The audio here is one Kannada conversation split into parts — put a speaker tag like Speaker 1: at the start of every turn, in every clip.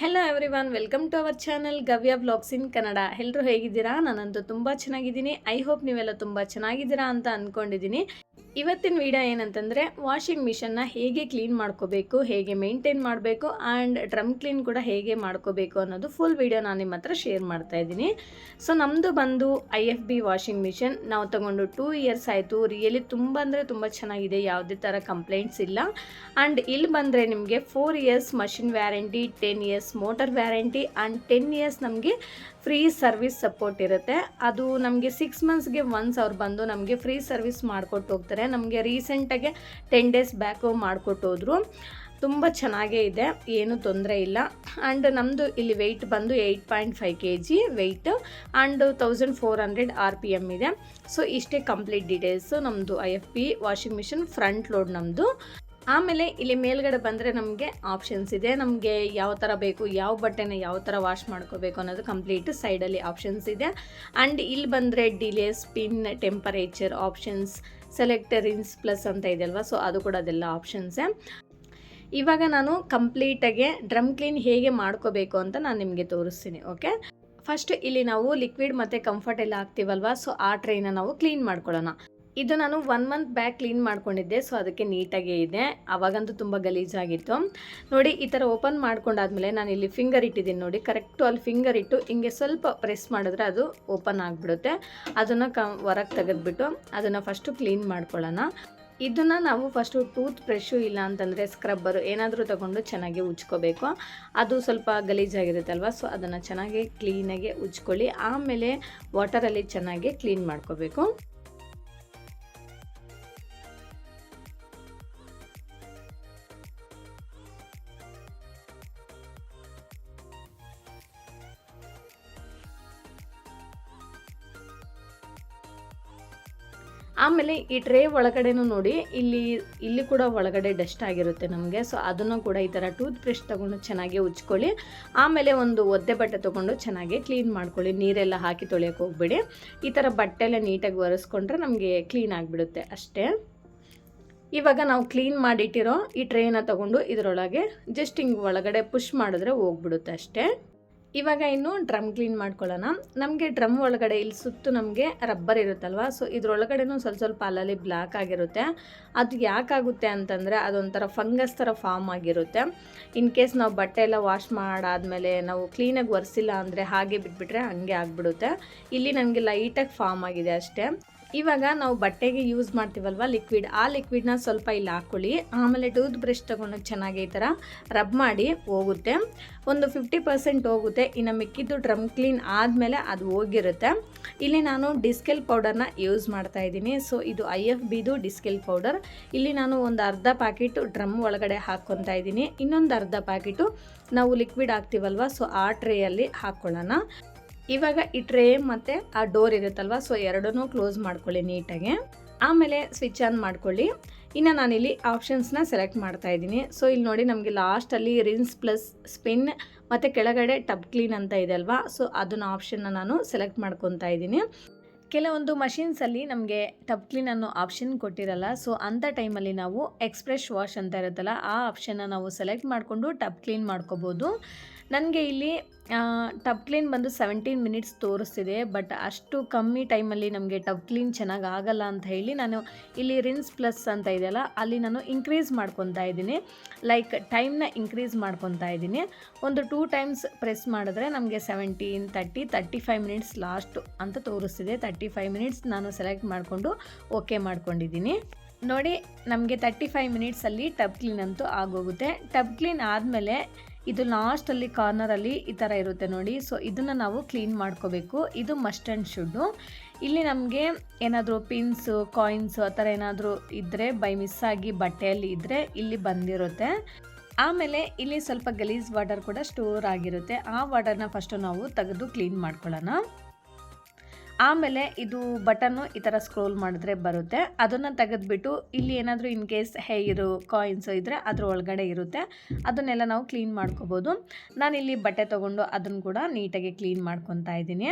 Speaker 1: Hello everyone welcome to our channel Gavya blogs in Kannada ಎಲ್ಲರೂ ಹೇಗಿದ್ದೀರಾ? ನಾನಂತೂ ತುಂಬ ಚೆನ್ನಾಗಿದ್ದೀನಿ. ಐ ಹೋಪ್ ನೀವೆಲ್ಲ ತುಂಬ ಚೆನ್ನಾಗಿದ್ದೀರಾ ಅಂತ ಅಂದ್ಕೊಂಡಿದ್ದೀನಿ ಇವತ್ತಿನ ವಿಡಿಯೋ ಏನಂತಂದರೆ ವಾಷಿಂಗ್ ಮಿಷನ್ನ ಹೇಗೆ ಕ್ಲೀನ್ ಮಾಡ್ಕೋಬೇಕು, ಹೇಗೆ ಮೇಂಟೈನ್ ಮಾಡಬೇಕು ಆ್ಯಂಡ್ ಡ್ರಮ್ ಕ್ಲೀನ್ ಕೂಡ ಹೇಗೆ ಮಾಡ್ಕೋಬೇಕು ಅನ್ನೋದು ಫುಲ್ ವಿಡಿಯೋ ನಾನು ನಿಮ್ಮ ಹತ್ರ ಶೇರ್ ಮಾಡ್ತಾ ಇದ್ದೀನಿ. ಸೊ ನಮ್ಮದು ಬಂದು I F B washing machine ನಾವು ತಗೊಂಡು ಟೂ ಇಯರ್ಸ್ ಆಯಿತು. ರಿಯಲಿ ತುಂಬ ಅಂದರೆ ತುಂಬ ಚೆನ್ನಾಗಿದೆ. ಯಾವುದೇ ಥರ ಕಂಪ್ಲೇಂಟ್ಸ್ ಇಲ್ಲ. ಆ್ಯಂಡ್ ಇಲ್ಲಿ ಬಂದರೆ ನಿಮಗೆ four years machine warranty ten years motor warranty and ten years ನಮಗೆ ಫ್ರೀ ಸರ್ವಿಸ್ ಸಪೋರ್ಟ್ ಇರುತ್ತೆ. ಅದು ನಮಗೆ ಸಿಕ್ಸ್ ಮಂತ್ಸ್ಗೆ ಒನ್ಸ್ ಅವ್ರು ಬಂದು ನಮಗೆ ಫ್ರೀ ಸರ್ವಿಸ್ ಮಾಡಿಕೊಟ್ಟು ಹೋಗ್ತಾರೆ. ನಮಗೆ ರೀಸೆಂಟಾಗೆ ಟೆನ್ ಡೇಸ್ ಬ್ಯಾಕು ಮಾಡಿಕೊಟ್ಟು ಹೋದ್ರು. ತುಂಬ ಚೆನ್ನಾಗೇ ಇದೆ. ಏನು ತೊಂದರೆ ಇಲ್ಲ. ಆ್ಯಂಡ್ ನಮ್ಮದು ಇಲ್ಲಿ ವೆಯ್ಟ್ ಬಂದು eight point five K G weight and thousand four hundred R P M ಇದೆ. ಸೊ ಇಷ್ಟೇ ಕಂಪ್ಲೀಟ್ ಡೀಟೇಲ್ಸು ನಮ್ಮದು I F P washing machine front load ನಮ್ಮದು ಆಮೇಲೆ ಇಲ್ಲಿ ಮೇಲ್ಗಡೆ ಬಂದರೆ ನಮಗೆ ಆಪ್ಷನ್ಸ್ ಇದೆ. ನಮಗೆ ಯಾವ ಥರ ಬೇಕು, ಯಾವ ಬಟ್ಟೆನ ಯಾವ ಥರ ವಾಶ್ ಮಾಡ್ಕೋಬೇಕು ಅನ್ನೋದು ಕಂಪ್ಲೀಟ್ ಸೈಡಲ್ಲಿ ಆಪ್ಷನ್ಸ್ ಇದೆ. ಆ್ಯಂಡ್ ಇಲ್ಲಿ ಬಂದರೆ delay spin temperature options selector rinse plus ಅಂತ ಇದೆ ಅಲ್ವಾ ಸೊ ಅದು ಕೂಡ ಅದೆಲ್ಲ ಆಪ್ಷನ್ಸೇ ಇವಾಗ ನಾನು ಕಂಪ್ಲೀಟಾಗಿ ಡ್ರಮ್ ಕ್ಲೀನ್ ಹೇಗೆ ಮಾಡ್ಕೋಬೇಕು ಅಂತ ನಾನು ನಿಮಗೆ ತೋರಿಸ್ತೀನಿ ಓಕೆ ಫಸ್ಟ್ ಇಲ್ಲಿ ನಾವು ಲಿಕ್ವಿಡ್ ಮತ್ತು ಕಂಫರ್ಟ್ ಎಲ್ಲ ಹಾಕ್ತೀವಲ್ವಾ? ಸೊ ಆ ಟ್ರೈನ ನಾವು ಕ್ಲೀನ್ ಮಾಡ್ಕೊಳ್ಳೋಣ. ಇದು ನಾನು ಒನ್ ಮಂತ್ ಬ್ಯಾಕ್ ಕ್ಲೀನ್ ಮಾಡ್ಕೊಂಡಿದ್ದೆ ಸೊ ಅದಕ್ಕೆ ನೀಟಾಗೇ ಇದೆ. ಅವಾಗಂತೂ ತುಂಬ ಗಲೀಜಾಗಿತ್ತು. ನೋಡಿ, ಈ ಥರ ಓಪನ್ ಮಾಡ್ಕೊಂಡಾದ್ಮೇಲೆ ನಾನು ಇಲ್ಲಿ ಫಿಂಗರ್ ಇಟ್ಟಿದ್ದೀನಿ ನೋಡಿ ಕರೆಕ್ಟು ಅಲ್ಲಿ ಫಿಂಗರ್ ಇಟ್ಟು ಹಿಂಗೆ ಸ್ವಲ್ಪ ಪ್ರೆಸ್ ಮಾಡಿದ್ರೆ ಅದು ಓಪನ್ ಆಗಿಬಿಡುತ್ತೆ. ಅದನ್ನು ಕ, ಹೊರಗೆ ತೆಗೆದ್ಬಿಟ್ಟು ಅದನ್ನು ಫಸ್ಟು ಕ್ಲೀನ್ ಮಾಡ್ಕೊಳ್ಳೋಣ. ಇದನ್ನು ನಾವು ಫಸ್ಟು ಟೂತ್ ಬ್ರಷು ಇಲ್ಲ ಅಂತಂದರೆ ಸ್ಕ್ರಬ್ಬರು ಏನಾದರೂ ತಗೊಂಡು ಚೆನ್ನಾಗಿ ಉಜ್ಕೋಬೇಕು. ಅದು ಸ್ವಲ್ಪ ಗಲೀಜಾಗಿರುತ್ತಲ್ವ ಸೊ ಅದನ್ನು ಚೆನ್ನಾಗಿ ಕ್ಲೀನಾಗಿ ಉಜ್ಕೊಳ್ಳಿ. ಆಮೇಲೆ ವಾಟರಲ್ಲಿ ಚೆನ್ನಾಗಿ ಕ್ಲೀನ್ ಮಾಡ್ಕೋಬೇಕು. ಆಮೇಲೆ ಈ ಟ್ರೇ ಒಳಗಡೆನೂ ನೋಡಿ, ಇಲ್ಲಿ ಇಲ್ಲಿ ಕೂಡ ಒಳಗಡೆ ಡಸ್ಟ್ ಆಗಿರುತ್ತೆ ನಮಗೆ. ಸೊ ಅದನ್ನು ಕೂಡ ಈ ಥರ ಟೂತ್ ಬ್ರಷ್ ತೊಗೊಂಡು ಚೆನ್ನಾಗಿ ಉಜ್ಕೊಳ್ಳಿ. ಆಮೇಲೆ ಒಂದು ಒದ್ದೆ ಬಟ್ಟೆ ತೊಗೊಂಡು ಚೆನ್ನಾಗಿ ಕ್ಲೀನ್ ಮಾಡ್ಕೊಳ್ಳಿ. ನೀರೆಲ್ಲ ಹಾಕಿ ತೊಳೆಯೋಕೆ ಹೋಗ್ಬೇಡಿ. ಈ ಥರ ಬಟ್ಟೆ ಎಲ್ಲ ನೀಟಾಗಿ ಒರೆಸ್ಕೊಂಡ್ರೆ ನಮಗೆ ಕ್ಲೀನ್ ಆಗಿಬಿಡುತ್ತೆ ಅಷ್ಟೇ. ಇವಾಗ ನಾವು ಕ್ಲೀನ್ ಮಾಡಿಟ್ಟಿರೋ ಈ ಟ್ರೇನ ತಗೊಂಡು ಇದರೊಳಗೆ ಜಸ್ಟ್ ಹಿಂಗೆ ಒಳಗಡೆ ಪುಷ್ ಮಾಡಿದ್ರೆ ಹೋಗ್ಬಿಡುತ್ತೆ ಅಷ್ಟೇ. ಇವಾಗ ಇನ್ನು ಡ್ರಮ್ ಕ್ಲೀನ್ ಮಾಡ್ಕೊಳ್ಳೋಣ. ನಮಗೆ ಡ್ರಮ್ ಒಳಗಡೆ ಇಲ್ಲಿ ಸುತ್ತು ನಮಗೆ ರಬ್ಬರ್ ಇರುತ್ತಲ್ವ? ಸೊ ಇದ್ರೊಳಗಡೆನೂ ಸ್ವಲ್ಪ ಸ್ವಲ್ಪ ಅಲ್ಲಲ್ಲಿ ಬ್ಲ್ಯಾಕ್ ಆಗಿರುತ್ತೆ. ಅದು ಯಾಕಾಗುತ್ತೆ ಅಂತಂದರೆ ಅದೊಂಥರ ಫಂಗಸ್ ಥರ ಫಾರ್ಮ್ ಆಗಿರುತ್ತೆ. ಇನ್ ಕೇಸ್ ನಾವು ಬಟ್ಟೆ ಎಲ್ಲ ವಾಶ್ ಮಾಡಾದಮೇಲೆ ನಾವು ಕ್ಲೀನಾಗಿ ಒರೆಸಿಲ್ಲ ಅಂದರೆ ಹಾಗೆ ಬಿಟ್ಬಿಟ್ರೆ ಹಾಗೆ ಆಗಿಬಿಡುತ್ತೆ. ಇಲ್ಲಿ ನನಗೆ ಲೈಟಾಗಿ ಫಾರ್ಮ್ ಆಗಿದೆ ಅಷ್ಟೇ. ಇವಾಗ ನಾವು ಬಟ್ಟೆಗೆ ಯೂಸ್ ಮಾಡ್ತೀವಲ್ವ ಲಿಕ್ವಿಡ್ ಆ ಲಿಕ್ವಿಡ್ನ ಸ್ವಲ್ಪ ಇಲ್ಲಿ ಹಾಕ್ಕೊಳ್ಳಿ ಆಮೇಲೆ ಟೂತ್ ಬ್ರಷ್ ತೊಗೊಂಡು ಚೆನ್ನಾಗಿ ಈ ಥರ ರಬ್ ಮಾಡಿ ಹೋಗುತ್ತೆ. ಒಂದು ಫಿಫ್ಟಿ ಪರ್ಸೆಂಟ್ ಹೋಗುತ್ತೆ. ಇನ್ನು ಮಿಕ್ಕಿದ್ದು ಡ್ರಮ್ ಕ್ಲೀನ್ ಆದಮೇಲೆ ಅದು ಹೋಗಿರುತ್ತೆ. ಇಲ್ಲಿ ನಾನು ಡಿಸ್ಕೆಲ್ ಪೌಡರ್ನ ಯೂಸ್ ಮಾಡ್ತಾ ಇದ್ದೀನಿ. ಸೊ ಇದು ಐ ಎಫ್ ಬಿದು ಡಿಸ್ಕೆಲ್ ಪೌಡರ್ ಇಲ್ಲಿ ನಾನು ಒಂದು ಅರ್ಧ ಪ್ಯಾಕೆಟು ಡ್ರಮ್ ಒಳಗಡೆ ಹಾಕ್ಕೊತಾ ಇದ್ದೀನಿ. ಇನ್ನೊಂದು ಅರ್ಧ ಪ್ಯಾಕೆಟು ನಾವು ಲಿಕ್ವಿಡ್ ಹಾಕ್ತೀವಲ್ವ? ಸೊ ಆ ಟ್ರೇಯಲ್ಲಿ ಹಾಕ್ಕೊಳ್ಳೋಣ ಇವಾಗ ಈ ಟ್ರೇ ಮತ್ತು ಆ ಡೋರ್ ಇರುತ್ತಲ್ವ ಸೊ ಎರಡನ್ನೂ ಕ್ಲೋಸ್ ಮಾಡ್ಕೊಳ್ಳಿ ನೀಟಾಗಿ. ಆಮೇಲೆ ಸ್ವಿಚ್ ಆನ್ ಮಾಡ್ಕೊಳ್ಳಿ. ಇನ್ನು ನಾನಿಲ್ಲಿ ಆಪ್ಷನ್ಸ್ನ ಸೆಲೆಕ್ಟ್ ಮಾಡ್ತಾ ಇದ್ದೀನಿ. ಸೊ ಇಲ್ಲಿ ನೋಡಿ ನಮಗೆ ಲಾಸ್ಟಲ್ಲಿ ರಿನ್ಸ್ ಪ್ಲಸ್ ಸ್ಪಿನ್ ಮತ್ತು ಕೆಳಗಡೆ ಟಬ್ ಕ್ಲೀನ್ ಅಂತ ಇದೆ ಅಲ್ವಾ ಸೊ ಅದನ್ನ ಆಪ್ಷನ್ನ ನಾನು ಸೆಲೆಕ್ಟ್ ಮಾಡ್ಕೊತಾ ಇದ್ದೀನಿ. ಕೆಲವೊಂದು ಮಷಿನ್ಸಲ್ಲಿ ನಮಗೆ ಟಬ್ ಕ್ಲೀನ್ ಅನ್ನೋ ಆಪ್ಷನ್ ಕೊಟ್ಟಿರಲ್ಲ ಸೊ ಅಂಥ ಟೈಮಲ್ಲಿ ನಾವು ಎಕ್ಸ್ಪ್ರೆಸ್ ವಾಶ್ ಅಂತ ಇರುತ್ತಲ್ಲ, ಆ ಆಪ್ಷನ್ನ ನಾವು ಸೆಲೆಕ್ಟ್ ಮಾಡಿಕೊಂಡು ಟಬ್ ಕ್ಲೀನ್ ಮಾಡ್ಕೋಬೋದು. ನನಗೆ ಇಲ್ಲಿ ಟಬ್ ಕ್ಲೀನ್ ಬಂದು ಸೆವೆಂಟೀನ್ ಮಿನಿಟ್ಸ್ ತೋರಿಸ್ತಿದೆ ಬಟ್ ಅಷ್ಟು ಕಮ್ಮಿ ಟೈಮಲ್ಲಿ ನಮಗೆ ಟಬ್ ಕ್ಲೀನ್ ಚೆನ್ನಾಗಿ ಆಗಲ್ಲ ಅಂತ ಹೇಳಿ ನಾನು ಇಲ್ಲಿ ರಿನ್ಸ್ ಪ್ಲಸ್ ಅಂತ ಇದೆಯಲ್ಲ, ಅಲ್ಲಿ ನಾನು ಇನ್ಕ್ರೀಸ್ ಮಾಡ್ಕೊತಾ ಇದ್ದೀನಿ. ಲೈಕ್ ಟೈಮ್ನ ಇನ್ಕ್ರೀಸ್ ಮಾಡ್ಕೊತಾ ಇದ್ದೀನಿ. ಒಂದು ಟೂ ಟೈಮ್ಸ್ ಪ್ರೆಸ್ ಮಾಡಿದ್ರೆ ನಮಗೆ seventeen thirty thirty five minutes last ಅಂತ ತೋರಿಸ್ತಿದೆ. ತರ್ಟಿ ಫೈವ್ ಮಿನಿಟ್ಸ್ ನಾನು ಸೆಲೆಕ್ಟ್ ಮಾಡಿಕೊಂಡು ಓಕೆ ಮಾಡ್ಕೊಂಡಿದ್ದೀನಿ. ನೋಡಿ, ನಮಗೆ ತರ್ಟಿ ಫೈವ್ ಮಿನಿಟ್ಸಲ್ಲಿ ಟಬ್ ಕ್ಲೀನ್ ಅಂತೂ ಆಗೋಗುತ್ತೆ. ಟಬ್ ಕ್ಲೀನ್ ಆದಮೇಲೆ ಇದು ಲಾಸ್ಟಲ್ಲಿ ಕಾರ್ನರಲ್ಲಿ ಈ ಥರ ಇರುತ್ತೆ ನೋಡಿ. ಸೊ ಇದನ್ನು ನಾವು ಕ್ಲೀನ್ ಮಾಡ್ಕೋಬೇಕು. ಇದು ಮಸ್ಟ್ ಆ್ಯಂಡ್ ಶುಡ್ಡು ಇಲ್ಲಿ ನಮಗೆ ಏನಾದರೂ ಪಿನ್ಸು ಕಾಯಿನ್ಸು ಆ ಥರ ಏನಾದರೂ ಇದ್ದರೆ ಬೈ ಮಿಸ್ ಆಗಿ ಬಟ್ಟೆಯಲ್ಲಿ ಇದ್ದರೆ ಇಲ್ಲಿ ಬಂದಿರುತ್ತೆ. ಆಮೇಲೆ ಇಲ್ಲಿ ಸ್ವಲ್ಪ ಗಲೀಜ್ ವಾಟರ್ ಕೂಡ ಸ್ಟೋರ್ ಆಗಿರುತ್ತೆ. ಆ ವಾಟರ್ನ ಫಸ್ಟು ನಾವು ತೆಗೆದು ಕ್ಲೀನ್ ಮಾಡ್ಕೊಳ್ಳೋಣ. ಆಮೇಲೆ ಇದು ಬಟನ್ನು ಈ ಥರ ಸ್ಕ್ರೋಲ್ ಮಾಡಿದ್ರೆ ಬರುತ್ತೆ. ಅದನ್ನು ತೆಗೆದುಬಿಟ್ಟು ಇಲ್ಲಿ ಏನಾದರೂ ಇನ್ ಕೇಸ್ ಹೇರು ಕಾಯಿನ್ಸು ಇದ್ದರೆ ಅದ್ರ ಒಳಗಡೆ ಇರುತ್ತೆ. ಅದನ್ನೆಲ್ಲ ನಾವು ಕ್ಲೀನ್ ಮಾಡ್ಕೋಬೋದು. ನಾನಿಲ್ಲಿ ಬಟ್ಟೆ ತೊಗೊಂಡು ಅದನ್ನು ಕೂಡ ನೀಟಾಗಿ ಕ್ಲೀನ್ ಮಾಡ್ಕೊತಾ ಇದ್ದೀನಿ.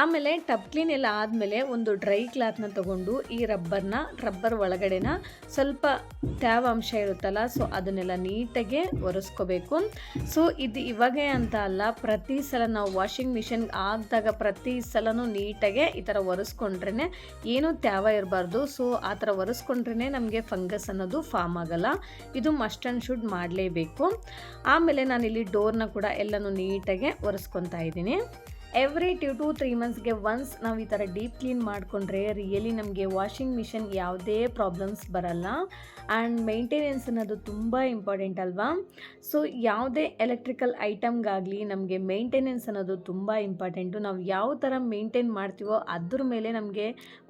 Speaker 1: ಆಮೇಲೆ ಟಬ್ ಕ್ಲೀನ್ ಎಲ್ಲ ಆದಮೇಲೆ ಒಂದು ಡ್ರೈ ಕ್ಲಾತ್ನ ತಗೊಂಡು ಈ ರಬ್ಬರ್ನ, ರಬ್ಬರ್ ಒಳಗಡೆನ ಸ್ವಲ್ಪ ತ್ಯಾವಾಂಶ ಇರುತ್ತಲ್ಲ, ಸೊ ಅದನ್ನೆಲ್ಲ ನೀಟಾಗೆ ಒರೆಸ್ಕೋಬೇಕು. ಸೊ ಇದು ಇವಾಗೇ ಅಂತ ಅಲ್ಲ, ಪ್ರತಿ ಸಲ ನಾವು ವಾಷಿಂಗ್ ಮಿಷಿನ್ ಆಗಿದಾಗ ಪ್ರತಿ ಸಲನೂ ನೀಟಾಗೆ ಈ ಥರ ಒರೆಸ್ಕೊಂಡ್ರೇ ಏನೂ ತ್ಯಾವ ಇರಬಾರ್ದು. ಸೊ ಆ ಥರ ಒರೆಸ್ಕೊಂಡ್ರೇ ನಮಗೆ ಫಂಗಸ್ ಅನ್ನೋದು ಫಾರ್ಮ್ ಆಗಲ್ಲ. ಇದು ಮಸ್ಟ್ ಆ್ಯಂಡ್ ಶುಡ್ ಮಾಡಲೇಬೇಕು. ಆಮೇಲೆ ನಾನಿಲ್ಲಿ ಡೋರ್ನ ಕೂಡ ಎಲ್ಲನೂ ನೀಟಾಗೆ ಒರೆಸ್ಕೊತಾ ಇದ್ದೀನಿ. ಎವ್ರಿ ಟು ಟು ತ್ರೀ ಮಂತ್ಸ್ಗೆ ಒನ್ಸ್ ನಾವು ಈ ಥರ ಡೀಪ್ ಕ್ಲೀನ್ ಮಾಡಿಕೊಂಡ್ರೆ ರಿಯಲಿ ನಮಗೆ ವಾಷಿಂಗ್ ಮಿಷಿನ್ ಯಾವುದೇ ಪ್ರಾಬ್ಲಮ್ಸ್ ಬರಲ್ಲ. ಆ್ಯಂಡ್ ಮೇಂಟೆನೆನ್ಸ್ ಅನ್ನೋದು ತುಂಬ ಇಂಪಾರ್ಟೆಂಟ್ ಅಲ್ವಾ? ಸೊ ಯಾವುದೇ ಎಲೆಕ್ಟ್ರಿಕಲ್ ಐಟಮ್ಗಾಗಲಿ ನಮಗೆ ಮೇಂಟೆನೆನ್ಸ್ ಅನ್ನೋದು ತುಂಬ ಇಂಪಾರ್ಟೆಂಟು ನಾವು ಯಾವ ಥರ ಮೇಂಟೈನ್ ಮಾಡ್ತೀವೋ ಅದ್ರ ಮೇಲೆ ನಮಗೆ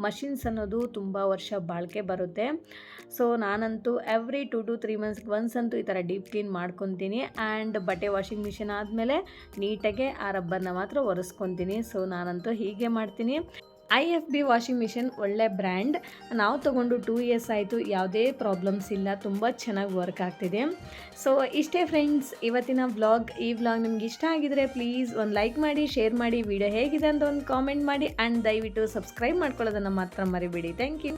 Speaker 1: ಮಷಿನ್ಸ್ ಅನ್ನೋದು ತುಂಬ ವರ್ಷ ಬಾಳಿಕೆ ಬರುತ್ತೆ. ಸೊ ನಾನಂತೂ ಎವ್ರಿ ಟು ಟು ತ್ರೀ ಮಂತ್ಸ್ಗೆ ಒನ್ಸ್ ಅಂತೂ ಈ ಥರ ಡೀಪ್ ಕ್ಲೀನ್ ಮಾಡ್ಕೊತೀನಿ. ಆ್ಯಂಡ್ ಬಟ್ಟೆ ವಾಷಿಂಗ್ ಮಿಷಿನ್ ಆದಮೇಲೆ ನೀಟಾಗೆ ಆ ರಬ್ಬರ್ನ ಮಾತ್ರ ಒರೆಸ್ಕೊತೀನಿ ಸೊ ನಾನಂತೂ ಹೀಗೆ ಮಾಡ್ತೀನಿ. I F B washing machine ಒಳ್ಳೆ ಬ್ರ್ಯಾಂಡ್. ನಾವು ತೊಗೊಂಡು ಟೂ ಇಯರ್ಸ್ ಆಯಿತು, ಯಾವುದೇ ಪ್ರಾಬ್ಲಮ್ಸ್ ಇಲ್ಲ, ತುಂಬ ಚೆನ್ನಾಗಿ ವರ್ಕ್ ಆಗ್ತಿದೆ. ಸೊ ಇಷ್ಟೇ ಫ್ರೆಂಡ್ಸ್, ಇವತ್ತಿನ ವ್ಲಾಗ್, ಈ ವ್ಲಾಗ್ ನಿಮ್ಗೆ ಇಷ್ಟ ಆಗಿದ್ರೆ ಪ್ಲೀಸ್ ಒಂದು ಲೈಕ್ ಮಾಡಿ, ಶೇರ್ ಮಾಡಿ, ವಿಡಿಯೋ ಹೇಗಿದೆ ಅಂತ ಒಂದು ಕಾಮೆಂಟ್ ಮಾಡಿ ಆ್ಯಂಡ್ ದಯವಿಟ್ಟು ಸಬ್ಸ್ಕ್ರೈಬ್ ಮಾಡ್ಕೊಳ್ಳೋದನ್ನು ಮಾತ್ರ ಮರಿಬೇಡಿ. Thank you.